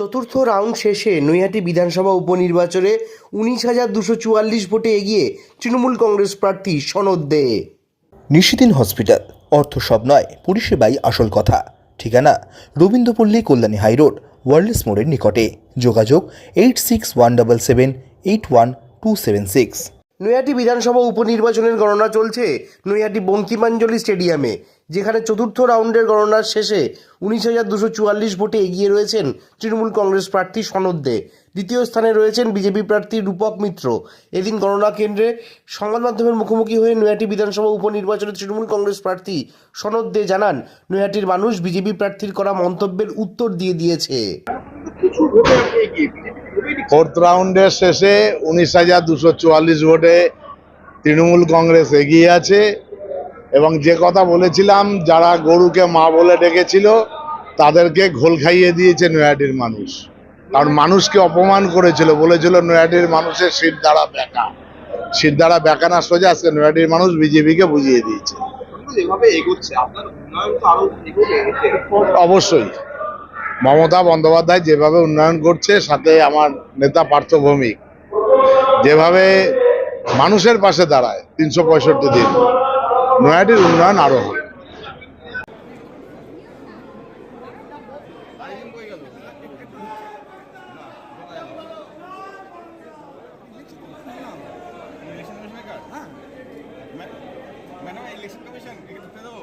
চতুর্থ রাউন্ড শেষে নৈহাটি বিধানসভা উপনির্বাচনে উনিশ হাজার দুশো চুয়াল্লিশ ভোটে এগিয়ে তৃণমূল কংগ্রেস প্রার্থী সনদ দে। নিশিদিন হসপিটাল অর্থ সব নয় পরিষেবাই আসল কথা। ঠিকানা রবীন্দ্রপল্লী কল্যাণী হাইরোড ওয়ার্ল্ডস মোড়ের নিকটে। যোগাযোগ eight six one double seven eight one two seven six Naihati বিধানসভা উপনির্বাচনের গণনা চলছে নৈহাটি বঙ্কিমাঞ্জলি স্টেডিয়ামে। যেখানে চতুর্থ রাউন্ডের গণনার শেষে উনিশ হাজার দুশো চুয়াল্লিশ ভোটে এগিয়ে রয়েছেন তৃণমূল কংগ্রেস প্রার্থী সনদ। দে দ্বিতীয় স্থানে রয়েছেন বিজেপি প্রার্থী রূপক মিত্র। এদিন গণনা কেন্দ্রে সংবাদ মাধ্যমের মুখোমুখি হয়ে নৈহাটি বিধানসভা উপনির্বাচনে তৃণমূল কংগ্রেস প্রার্থী সনদ দে জানান নৈহাটির মানুষ বিজেপি প্রার্থীর করা মন্তব্যের উত্তর দিয়ে দিয়েছে। ফোর্থ রাউন্ডের শেষে উনিশ হাজার দুশো চুয়াল্লিশ ভোটে তৃণমূল কংগ্রেস এগিয়ে আছে। এবং যে কথা বলেছিলাম যারা গরুকে মা বলে ডেকেছিল তাদেরকে ঘোল খাইয়ে দিয়েছে নৈহাটির মানুষ। কারণ মানুষকে অপমান করেছিল বলেছিল নৈহাটির মানুষের শির দ্বারা বেকা শির দ্বারা বেকা না সোজা আজকে নৈহাটির মানুষ বিজেপিকে বুঝিয়ে দিয়েছে। অবশ্যই। মমতা বন্দ্যোপাধ্যায় যেভাবে উন্নয়ন করছে সাথে আমার নেতা পার্থ ভৌমিক যেভাবে মানুষের পাশে দাঁড়ায় তিনশো পঁয়ষট্টি দিন। নয়াটির উন্নয়ন আরও হবে। ম্যাডাম ইলেকশন কমিশন একে ঢুকতে দেবো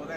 ওরা